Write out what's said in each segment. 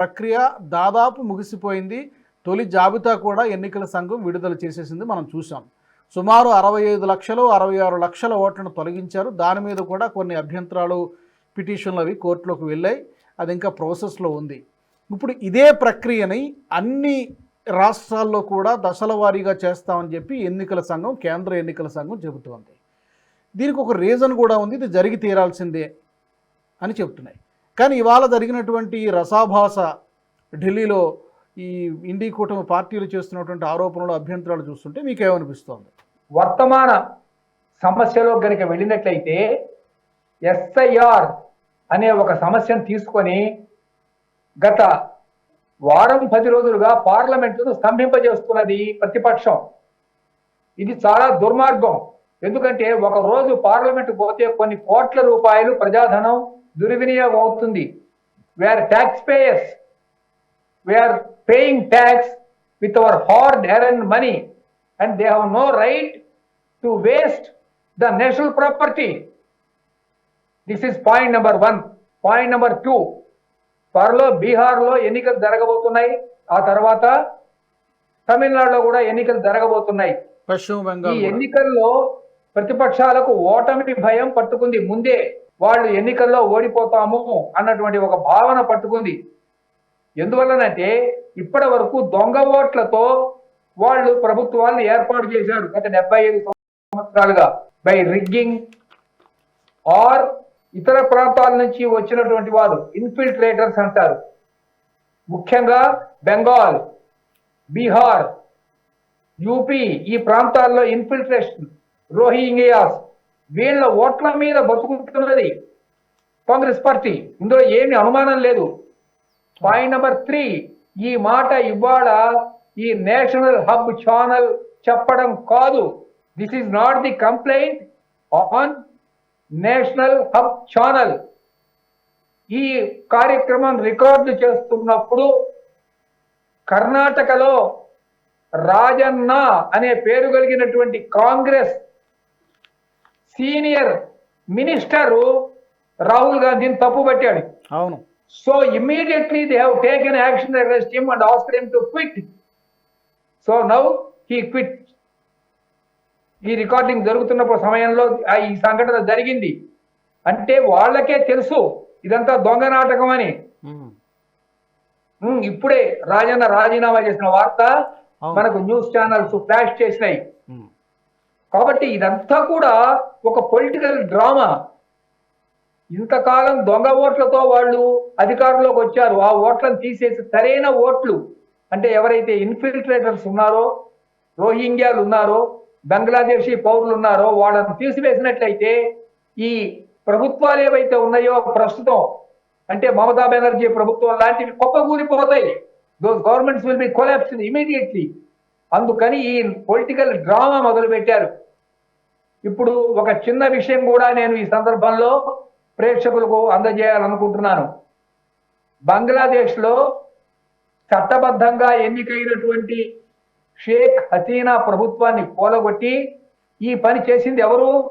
ప్రక్రియ దాదాపు ముగిసిపోయింది. తొలి జాబితా కూడా ఎన్నికల సంఘం విడుదల చేసేసింది మనం చూసాం సుమారు అరవై ఐదు లక్షలు అరవై ఆరు లక్షల ఓట్లను తొలగించారు. దాని మీద కూడా కొన్ని అభ్యంతరాలు పిటిషన్లు అవి కోర్టులోకి వెళ్ళాయి. అది ఇంకా ప్రాసెస్లో ఉంది. ఇప్పుడు ఇదే ప్రక్రియని అన్ని రాష్ట్రాల్లో కూడా దశల వారీగా చేస్తామని చెప్పి ఎన్నికల సంఘం కేంద్ర ఎన్నికల సంఘం చెబుతోంది. దీనికి ఒక రీజన్ కూడా ఉంది. ఇది జరిగి తీరాల్సిందే అని చెప్తున్నాయి కానీ ఇవాళ జరిగినటువంటి ఈ రసాభాస ఢిల్లీలో ఈ ఇండి కూటమి పార్టీలు చేస్తున్నటువంటి ఆరోపణలు అభ్యంతరాలు చూస్తుంటే మీకేమనిపిస్తోంది? వర్తమాన సమస్యలో గనుక వెళ్ళినట్లయితే ఎస్ఐఆర్ అనే ఒక సమస్యను తీసుకొని గత వారం పది రోజులుగా పార్లమెంటును స్తంభింపజేస్తున్నది ప్రతిపక్షం. ఇది చాలా దుర్మార్గం. ఎందుకంటే ఒక రోజు పార్లమెంటు పోతే కొన్ని కోట్ల రూపాయలు ప్రజాధనం దుర్వినియోగం అవుతుంది where tax payers we are paying tax with our hard earn money and they have no right to waste the national property this is point number one point number two త్వరలో బీహార్లో ఎన్నికలు జరగబోతున్నాయి. ఆ తర్వాత తమిళనాడులో కూడా ఎన్నికలు జరగబోతున్నాయి. పశ్చిమ ఈ. ఎన్నికల్లో ప్రతిపక్షాలకు ఓటమి భయం పట్టుకుంది. ముందే వాళ్ళు ఎన్నికల్లో ఓడిపోతాము అన్నటువంటి ఒక భావన పట్టుకుంది. ఎందువల్లనంటే ఇప్పటి వరకు దొంగ ఓట్లతో వాళ్ళు ప్రభుత్వాలను ఏర్పాటు చేశారు. గత డెబ్బై ఐదు సంవత్సరాలుగా బై రిగ్గింగ్ ఆర్ ఇతర ప్రాంతాల నుంచి వచ్చినటువంటి వారు ఇన్ఫిల్ట్రేటర్స్ అంటారు. ముఖ్యంగా బెంగాల్ బీహార్ యూపీ ఈ ప్రాంతాల్లో ఇన్ఫిల్ట్రేషన్ రోహింగియాస్ వీళ్ళ ఓట్ల మీద బతుకుతున్నది కాంగ్రెస్ పార్టీ. ఇందులో ఏమి అనుమానం లేదు. పాయింట్ నెంబర్ త్రీ ఈ మాట ఇవాళ ఈ నేషనల్ హబ్ ఛానల్ చెప్పడం కాదు. This is not the complaint on national hub channel. ఈ కార్యక్రమం రికార్డు చేస్తున్నప్పుడు కర్ణాటకలో రాజన్న అనే పేరు కలిగినటువంటి కాంగ్రెస్ సీనియర్ మినిస్టరు రాహుల్ గాంధీని తప్పు పట్టాడు. అవును. So immediately they have taken action against him and ask him to quit so now he quit ఈ రికార్డింగ్ జరుగుతున్నప్పుడు సమయంలో ఈ సంఘటన జరిగింది. అంటే వాళ్ళకే తెలుసు ఇదంతా దొంగ నాటకం అని. ఇప్పుడే రాజన్న రాజీనామా చేసిన వార్త. మనకు న్యూస్ ఛానల్స్ ఫ్లాష్ చేసినాయి. కాబట్టి ఇదంతా కూడా ఒక పొలిటికల్ డ్రామా ఇంతకాలం దొంగ ఓట్లతో వాళ్ళు అధికారంలోకి వచ్చారు. ఆ ఓట్లను తీసేసి సరైన ఓట్లు అంటే ఎవరైతే ఇన్ఫిల్ట్రేటర్స్ ఉన్నారో రోహింగ్యాలు ఉన్నారో బంగ్లాదేశీ పౌరులు ఉన్నారో వాళ్ళని తీసివేసినట్లయితే ఈ ప్రభుత్వాలు ఏవైతే ఉన్నాయో ప్రస్తుతం అంటే మమతా బెనర్జీ ప్రభుత్వం లాంటివి కుప్పకూలిపోతాయి. Those governments will be collapse immediately అందుకని ఈ పొలిటికల్ డ్రామా మొదలు పెట్టారు ఇప్పుడు ఒక చిన్న విషయం కూడా నేను ఈ సందర్భంలో ప్రేక్షకులకు అందజేయాలనుకుంటున్నాను. బంగ్లాదేశ్లో చట్టబద్ధంగా ఎన్నికైనటువంటి షేక్ హసీనా ప్రభుత్వాన్ని కూలగొట్టి ఈ పని చేసింది ఎవరు?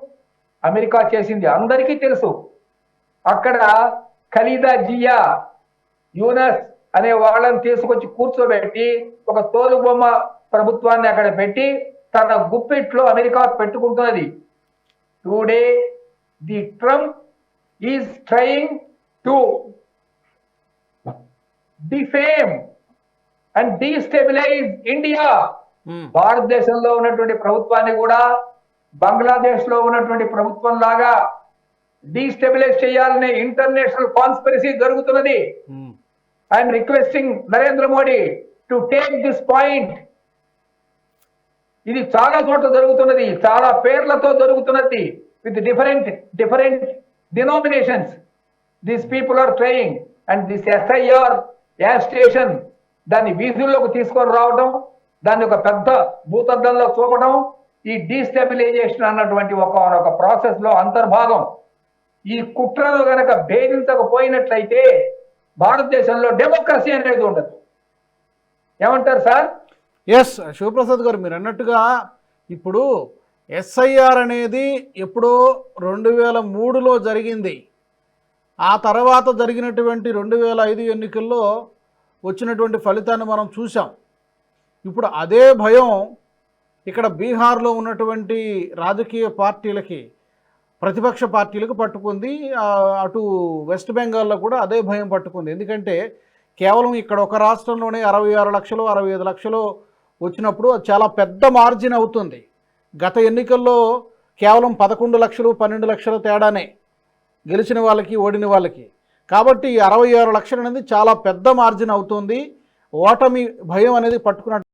అమెరికా చేసింది. అందరికీ తెలుసు. అక్కడ ఖలీదా జియా యూనస్ అనే వాళ్ళని తీసుకొచ్చి కూర్చోబెట్టి ఒక తోలుబొమ్మ ప్రభుత్వాన్ని అక్కడ పెట్టి తన గుప్పిట్లో America పెట్టుకుంటున్నది today the Trump is trying to defame and destabilise India. భారతదేశంలో ఉన్నటువంటి ప్రభుత్వాన్ని కూడా బంగ్లాదేశ్లో ఉన్నటువంటి ప్రభుత్వం లాగా డీస్టెబిలైజ్ చేయాలనే ఇంటర్నేషనల్ కాన్స్పిరసీ జరుగుతున్నది. I'm requesting Narendra Modi to take this point ఇది చాలా చోట్ల జరుగుతున్నది చాలా పేర్లతో జరుగుతున్నది. With different different denominations these people are trying and this SIR agitation దాన్ని వీధుల్లోకి తీసుకొని రావడం దాన్ని ఒక పెద్ద భూతద్దంలో చూపడం ఈ డీస్టెబిలైజేషన్ అన్నటువంటి ఒక ఒక ప్రాసెస్లో అంతర్భాగం. ఈ కుట్రను గనక భేదించకపోయినట్లయితే భారతదేశంలో డెమోక్రసీ అనేది ఉండదు. ఏమంటారు సార్? ఎస్ శివప్రసాద్ గారు మీరు అన్నట్టుగా ఇప్పుడు ఎస్ఐఆర్ అనేది ఎప్పుడో రెండు వేల మూడులో జరిగింది. ఆ తర్వాత జరిగినటువంటి రెండు వేల ఐదు ఎన్నికల్లో వచ్చినటువంటి ఫలితాన్ని మనం చూసాం ఇప్పుడు అదే భయం ఇక్కడ బీహార్లో ఉన్నటువంటి రాజకీయ పార్టీలకి ప్రతిపక్ష పార్టీలకు పట్టుకుంది. అటు వెస్ట్ బెంగాల్లో కూడా అదే భయం పట్టుకుంది. ఎందుకంటే కేవలం ఇక్కడ ఒక రాష్ట్రంలోనే అరవై ఆరు లక్షలు అరవై ఐదు లక్షలు వచ్చినప్పుడు చాలా పెద్ద మార్జిన్ అవుతుంది. గత ఎన్నికల్లో కేవలం పదకొండు లక్షలు పన్నెండు లక్షల తేడానే గెలిచిన వాళ్ళకి ఓడిన వాళ్ళకి. కాబట్టి అరవై ఆరు లక్షలు అనేది చాలా పెద్ద మార్జిన్ అవుతుంది. ఓటమి భయం అనేది పట్టుకున్నట్టు